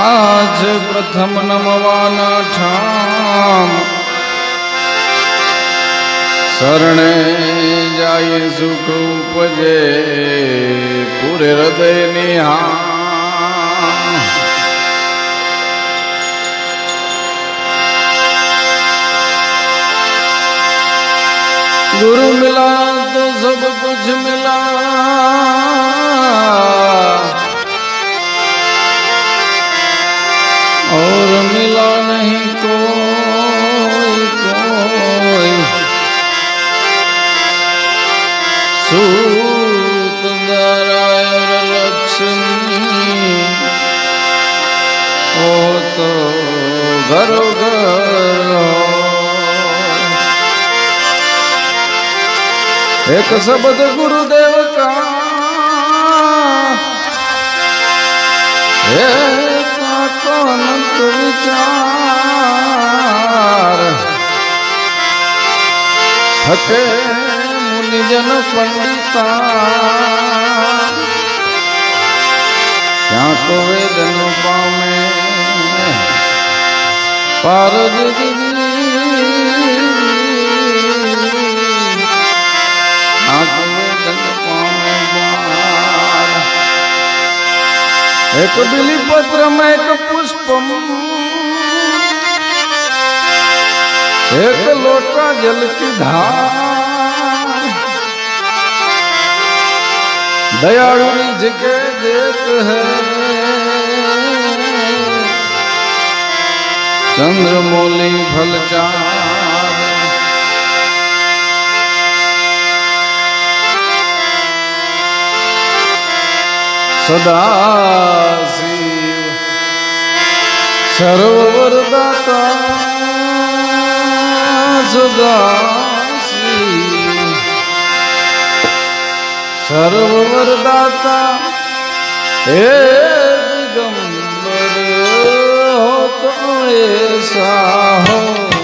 આજ પ્રથમ નમવાના ઠામ શરણે જાય સુખ ઉપજે પૂરે હૃદયની હા गुरु मिला तो सब कुछ मिला एक शब्द गुरुदेव का एक आको अनंत विचार थके मुनिजन पंडिता ત્યાં તો વેદન પામે પારદ આત્મવેદન એક બિલીપત્રમાં એક પુષ્પમ. એક લોટા જલ કી ધાર. દયાળુ જકે દેત હૈ. ચંદ્રમોલી ભલચા સદા શિવ સરોવરદાતા સદા શિવ સરોવરદાતા હે દિગંબર હો તો એ સાહો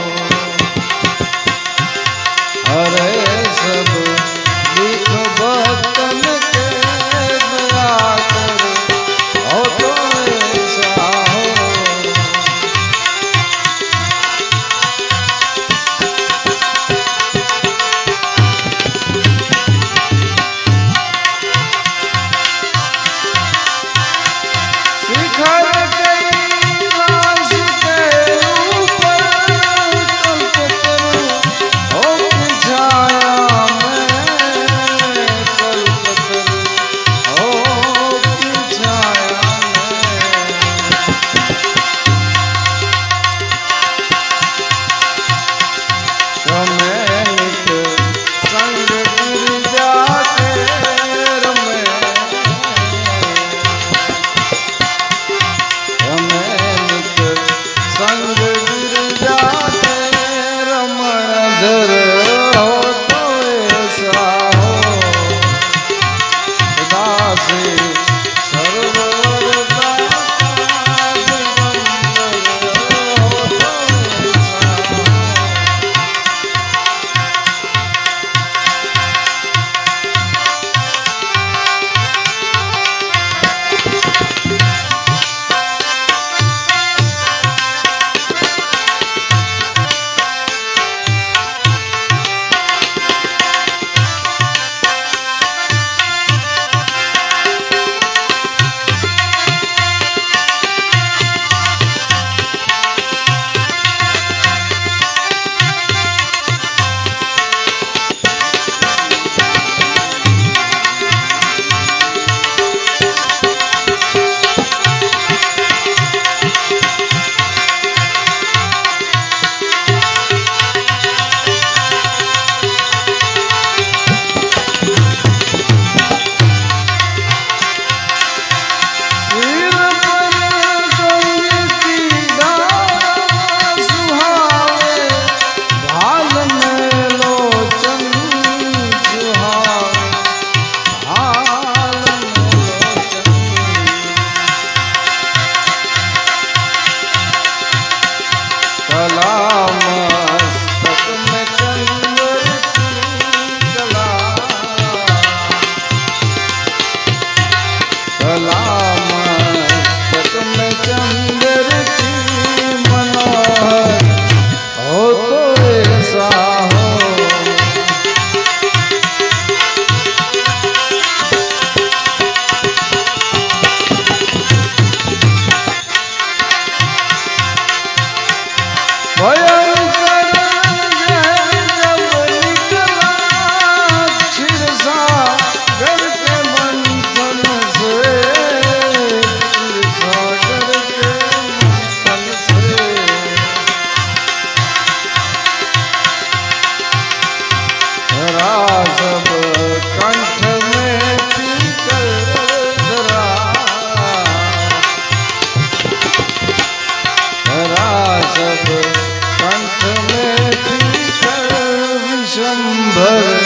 शम्भव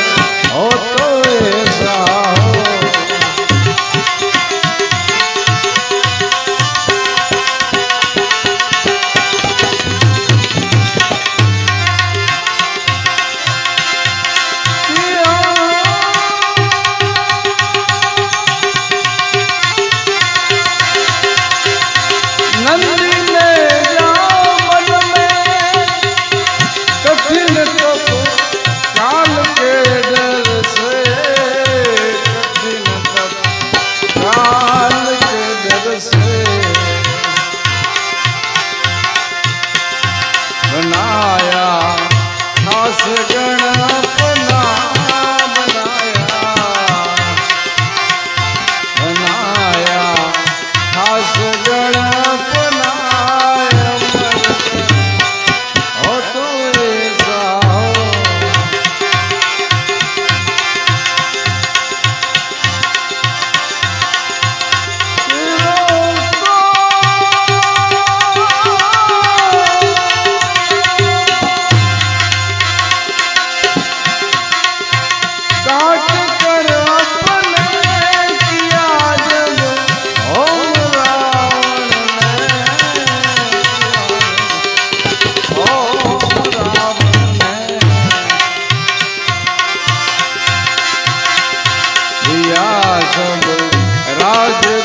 યા સબ